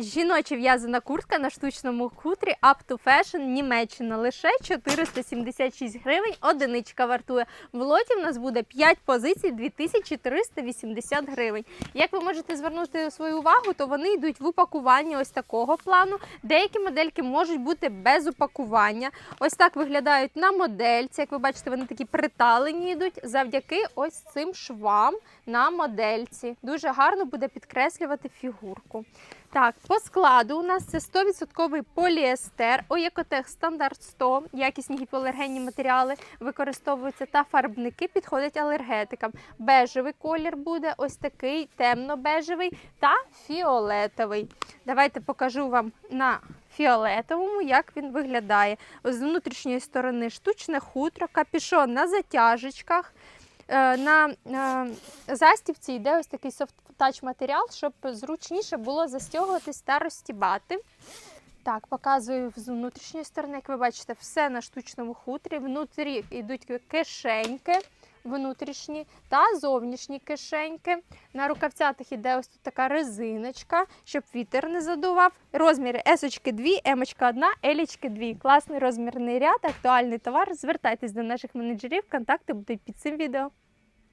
Жіноча в'язана куртка на штучному хутрі Up to Fashion Німеччина. Лише 476 гривень. Одиничка вартує. В лоті в нас буде 5 позицій 2380 гривень. Як ви можете звернути свою увагу, то вони йдуть в упакуванні ось такого плану. Деякі модельки можуть бути без упакування. Ось так виглядають на модельці. Як ви бачите, вони такі приталені йдуть завдяки ось цим швам на модельці. Дуже гарно буде підкреслювати фігурку. Так, по складу у нас це 100% поліестер, Оєкотех стандарт 100, якісні гіпоалергенні матеріали використовуються та фарбники підходять алергетикам. Бежевий колір буде ось такий темно-бежевий та фіолетовий. Давайте покажу вам на фіолетовому, як він виглядає. З внутрішньої сторони штучне хутро, капішон на затяжечках. Е, На застівці йде ось такий софт-тач матеріал, щоб зручніше було застягуватись та розстібати. Так, показую з внутрішньої сторони, як ви бачите, все на штучному хутрі. Внутрі йдуть кишеньки внутрішні та зовнішні кишеньки. На рукавцятах іде ось тут така резиночка, щоб вітер не задував. Розміри есочки 2, емочка 1, елічки 2. Класний розмірний ряд, актуальний товар. Звертайтесь до наших менеджерів, контакти будуть під цим відео.